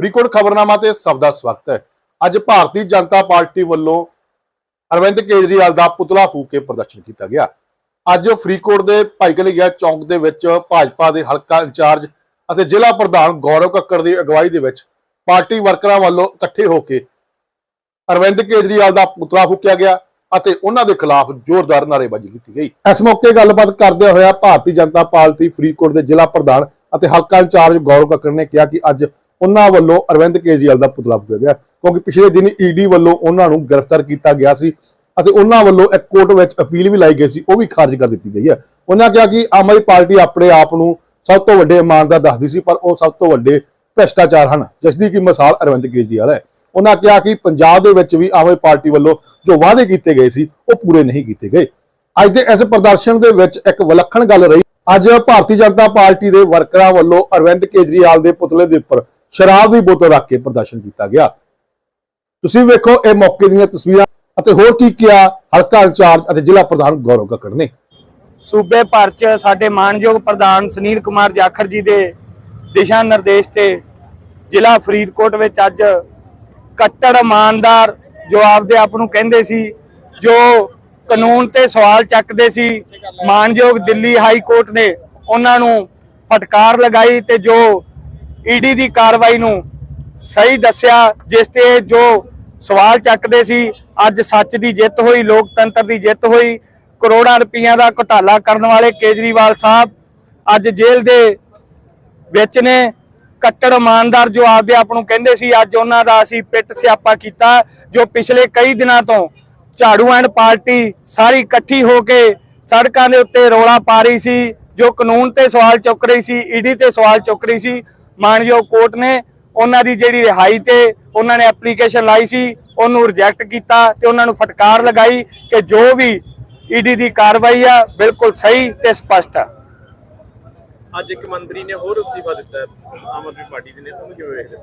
ਫਰੀਦਕੋਟ ਖਬਰਨਾਮਾ ਤੇ ਸਭ ਦਾ ਸਵਾਗਤ ਹੈ। ਅੱਜ ਭਾਰਤੀ ਜਨਤਾ ਪਾਰਟੀ ਵੱਲੋਂ ਅਰਵਿੰਦ ਕੇਜਰੀਵਾਲ ਦਾ ਪੁਤਲਾ ਫੂਕ ਕੇ ਪ੍ਰਦਰਸ਼ਨ ਕੀਤਾ ਗਿਆ। ਅੱਜ ਫਰੀਕੋਟ ਦੇ ਭਾਈ ਚੌਂਕ ਦੇ ਵਿੱਚ ਭਾਜਪਾ ਦੇ ਹਲਕਾ ਇੰਚਾਰਜ ਅਤੇ ਜ਼ਿਲ੍ਹਾ ਪ੍ਰਧਾਨ ਗੌਰਵ ਕੱਕੜ ਦੀ ਅਗਵਾਈ ਦੇ ਵਿੱਚ ਪਾਰਟੀ ਵਰਕਰਾਂ ਵੱਲੋਂ ਇਕੱਠੇ ਹੋ ਕੇ ਅਰਵਿੰਦ ਕੇਜਰੀਵਾਲ ਦਾ ਪੁਤਲਾ ਫੂਕਿਆ ਗਿਆ ਅਤੇ ਉਹਨਾਂ ਦੇ ਖਿਲਾਫ ਜ਼ੋਰਦਾਰ ਨਾਅਰੇਬਾਜ਼ੀ ਕੀਤੀ ਗਈ। ਇਸ ਮੌਕੇ ਗੱਲਬਾਤ ਕਰਦੇ ਹੋਇਆ ਭਾਰਤੀ ਜਨਤਾ ਪਾਰਟੀ ਫਰੀਦਕੋਟ ਦੇ ਜ਼ਿਲ੍ਹਾ ਪ੍ਰਧਾਨ ਅਤੇ ਹਲਕਾ ਇੰਚਾਰਜ ਗੌਰਵ ਕੱਕੜ ਨੇ ਕਿਹਾ ਕਿ ਅੱਜ ਉਹਨਾਂ ਵੱਲੋਂ ਅਰਵਿੰਦ ਕੇਜਰੀਵਾਲ ਦਾ ਪੁਤਲਾ ਫੂਕਿਆ ਗਿਆ, ਕਿਉਂਕਿ ਪਿਛਲੇ ਦਿਨ ਈਡੀ ਵੱਲੋਂ ਉਹਨਾਂ ਨੂੰ ਗ੍ਰਿਫਤਾਰ ਕੀਤਾ ਗਿਆ ਸੀ ਅਤੇ ਉਹਨਾਂ ਵੱਲੋਂ ਇੱਕ ਕੋਰਟ ਵਿੱਚ ਅਪੀਲ ਵੀ ਲਾਈ ਗਈ ਸੀ, ਉਹ ਵੀ ਖਾਰਜ ਕਰ ਦਿੱਤੀ ਗਈ ਹੈ। ਉਹਨਾਂ ਕਿਹਾ ਕਿ ਆਮ ਆਦਮੀ ਪਾਰਟੀ ਆਪਣੇ ਆਪ ਨੂੰ ਸਭ ਤੋਂ ਵੱਡੇ ਇਮਾਨਦਾਰ ਦੱਸਦੀ ਸੀ, ਪਰ ਉਹ ਸਭ ਤੋਂ ਵੱਡੇ ਭ੍ਰਿਸ਼ਟਾਚਾਰ ਹਨ, ਜਿਸ ਦੀ ਕਿ ਮਿਸਾਲ ਅਰਵਿੰਦ ਕੇਜਰੀਵਾਲ ਹੈ। ਉਹਨਾਂ ਕਿਹਾ ਕਿ ਪੰਜਾਬ ਦੇ ਵਿੱਚ ਵੀ ਆਮ ਆਦਮੀ ਪਾਰਟੀ ਵੱਲੋਂ ਜੋ ਵਾਅਦੇ ਕੀਤੇ ਗਏ ਸੀ, ਉਹ ਪੂਰੇ ਨਹੀਂ ਕੀਤੇ ਗਏ। ਅੱਜ ਦੇ ਇਸ ਪ੍ਰਦਰਸ਼ਨ ਦੇ ਵਿੱਚ ਇੱਕ ਵਿਲੱਖਣ ਗੱਲ ਰਹੀ, ਅੱਜ ਭਾਰਤੀ ਜਨਤਾ ਪਾਰਟੀ ਦੇ ਵਰਕਰਾਂ ਵੱਲੋਂ ਅਰਵਿੰਦ ਕੇਜਰੀਵਾਲ ਦੇ ਪੁਤਲੇ ਦੇ ਉੱਪਰ ਸ਼ਰਾਬ ਦੀ ਬੋਤਲ ਰੱਖ ਕੇ ਪ੍ਰਦਰਸ਼ਨ ਕੀਤਾ ਗਿਆ। ਤੁਸੀਂ ਵੇਖੋ, ਇਹ ਮੌਕੇ ਦੀਆਂ ਤਸਵੀਰਾਂ ਅਤੇ ਹੋਰ ਕੀ ਕਿਹਾ ਹਲਕਾ ਇੰਚਾਰਜ ਅਤੇ ਜ਼ਿਲ੍ਹਾ ਪ੍ਰਧਾਨ ਗੌਰਵ ਕੱਕੜ ਨੇ। ਸੂਬੇ ਭਰ ਚ ਸਾਡੇ ਮਾਨਯੋਗ ਪ੍ਰਧਾਨ ਸੁਨੀਲ ਕੁਮਾਰ ਜਾਖੜ ਜੀ ਦੇ ਦਿਸ਼ਾ ਨਿਰਦੇਸ਼ ਤੇ ਜ਼ਿਲ੍ਹਾ ਫਰੀਦਕੋਟ ਵਿੱਚ ਅੱਜ ਕੱਟੜ ਇਮਾਨਦਾਰ ਜੋ ਆਪਦੇ ਆਪ ਨੂੰ ਕਹਿੰਦੇ ਸੀ, ਜੋ ਕਾਨੂੰਨ ਤੇ ਸਵਾਲ ਚੱਕਦੇ ਸੀ, ਮਾਨਯੋਗ ਦਿੱਲੀ ਹਾਈ ਕੋਰਟ ਨੇ ਉਹਨਾਂ ਨੂੰ ਫਟਕਾਰ ਲਗਾਈ ਤੇ ਜੋ ਈਡੀ ਦੀ ਕਾਰਵਾਈ ਨੂੰ ਸਹੀ ਦੱਸਿਆ, ਜਿਸ ਤੇ ਜੋ ਸਵਾਲ ਚੱਕਦੇ ਸੀ, ਅੱਜ ਸੱਚ ਦੀ ਜਿੱਤ ਹੋਈ, ਲੋਕਤੰਤਰ ਦੀ ਜਿੱਤ ਹੋਈ, ਕਰੋੜਾਂ ਰੁਪਈਆਂ ਦਾ ਘੁਟਾਲਾ ਕਰਨ ਵਾਲੇ ਕੇਜਰੀਵਾਲ ਸਾਹਿਬ ਅੱਜ ਜੇਲ੍ਹ ਦੇ ਵਿੱਚ ਨੇ। ਕੱਟੜ ਇਮਾਨਦਾਰ ਜੋ ਆਪਦੇ ਆਪ ਨੂੰ ਕਹਿੰਦੇ ਸੀ, ਅੱਜ ਉਹਨਾਂ ਦਾ ਅਸੀਂ ਪਿੱਟ ਸਿਆਪਾ ਕੀਤਾ, ਜੋ ਪਿਛਲੇ ਕਈ ਦਿਨਾਂ ਤੋਂ ਝਾੜੂ ਐਂਡ ਪਾਰਟੀ ਸਾਰੀ ਇਕੱਠੀ ਹੋ ਕੇ ਸੜਕਾਂ ਦੇ ਉੱਤੇ ਰੋਲਾ ਪਾ ਰਹੀ ਸੀ, ਜੋ ਕਾਨੂੰਨ ਤੇ ਸਵਾਲ ਚੁੱਕ ਰਹੀ ਸੀ, ਈਡੀ ਤੇ ਸਵਾਲ ਚੁੱਕ ਰਹੀ ਸੀ ਮਾਨਯੋਗ ਕੋਰਟ ਨੇ ਉਹਨਾਂ ਦੀ ਜਿਹੜੀ ਰਿਹਾਈ ਤੇ ਉਹਨਾਂ ਨੇ ਐਪਲੀਕੇਸ਼ਨ ਲਾਈ ਸੀ ਉਹਨੂੰ ਰਿਜੈਕਟ ਕੀਤਾ ਤੇ ਉਹਨਾਂ ਨੂੰ ਫਟਕਾਰ ਲਗਾਈ ਕਿ ਜੋ ਵੀ ਈਡੀ ਦੀ ਕਾਰਵਾਈ ਆ ਬਿਲਕੁਲ ਸਹੀ ਤੇ ਸਪਸ਼ਟ ਆ ਅੱਜ ਇੱਕ ਮੰਤਰੀ ਨੇ ਹੋਰ ਅਸਤੀਫਾ ਦਿੱਤਾ ਹੈ ਆਮ ਆਦਮੀ ਪਾਰਟੀ ਦੇ ਨੇ ਉਹਨੂੰ ਕਿਵੇਂ ਵੇਖਦੇ ਹੋ?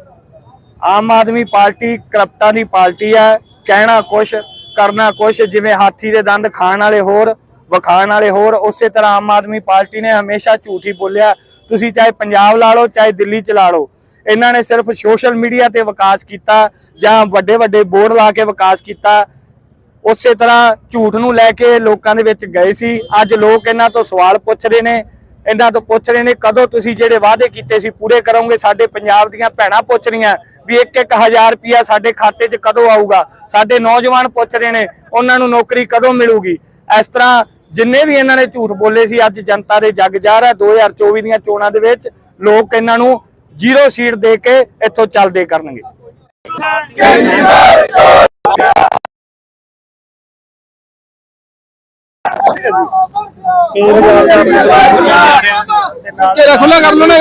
ਆਮ ਆਦਮੀ ਪਾਰਟੀ ਕਰਪਟਾਂ ਦੀ ਪਾਰਟੀ ਹੈ ਕਹਿਣਾ ਕੁਛ ਕਰਨਾ ਕੁਛ ਜਿਵੇਂ ਹਾਥੀ ਦੇ ਦੰਦ ਖਾਣ ਵਾਲੇ ਹੋਰ ਵਿਖਾਣ ਵਾਲੇ ਹੋਰ ਉਸੇ ਤਰ੍ਹਾਂ ਆਮ ਆਦਮੀ ਪਾਰਟੀ ਨੇ ਹਮੇਸ਼ਾ ਝੂਠ ਹੀ ਬੋਲਿਆ ਤੁਸੀਂ ਚਾਹੇ ਪੰਜਾਬ ਲਾ ਲਓ, ਚਾਹੇ ਦਿੱਲੀ ਚ ਲਾ ਲਓ, ਇਹਨਾਂ ਨੇ ਸਿਰਫ ਸੋਸ਼ਲ ਮੀਡੀਆ ਤੇ ਵਿਕਾਸ ਕੀਤਾ ਜਾਂ ਵੱਡੇ ਵੱਡੇ ਬੋਰਡ ਲਾ ਕੇ ਵਿਕਾਸ ਕੀਤਾ। ਉਸੇ ਤਰ੍ਹਾਂ ਝੂਠ ਨੂੰ ਲੈ ਕੇ ਲੋਕਾਂ ਦੇ ਵਿੱਚ ਗਏ ਸੀ। ਅੱਜ ਲੋਕ ਇਹਨਾਂ ਤੋਂ ਸਵਾਲ ਪੁੱਛ ਰਹੇ ਨੇ, ਇਹਨਾਂ ਤੋਂ ਪੁੱਛ ਰਹੇ ਨੇ, ਕਦੋਂ ਤੁਸੀਂ ਜਿਹੜੇ ਵਾਅਦੇ ਕੀਤੇ ਸੀ ਪੂਰੇ ਕਰੋਗੇ? ਸਾਡੇ ਪੰਜਾਬ ਦੀਆਂ ਭੈਣਾਂ ਪੁੱਛ ਰਹੀਆਂ ਵੀ ਇੱਕ ਇੱਕ ਹਜ਼ਾਰ ਰੁਪਿਆ ਸਾਡੇ ਖਾਤੇ 'ਚ ਕਦੋਂ ਆਊਗਾ? ਸਾਡੇ ਨੌਜਵਾਨ ਪੁੱਛ ਰਹੇ ਨੇ, ਉਹਨਾਂ ਨੂੰ ਨੌਕਰੀ ਕਦੋਂ ਮਿਲੂਗੀ? ਇਸ ਤਰ੍ਹਾਂ ਜਿੰਨੇ ਵੀ ਇਹਨਾਂ ਨੇ ਝੂਠ ਬੋਲੇ ਸੀ ਅੱਜ ਜਨਤਾ ਦੇ ਜੱਗ ਜ਼ਾਹਰ ਹੈ 2024 ਦੀਆਂ ਚੋਣਾਂ ਦੇ ਵਿੱਚ ਲੋਕ ਇਹਨਾਂ ਨੂੰ ਜ਼ੀਰੋ ਸੀਟ ਦੇ ਕੇ ਇੱਥੋਂ ਚੱਲਦੇ ਕਰਨਗੇ ਘੇਰਾ ਖੁੱਲਾ ਕਰ ਲਓ ਨਾ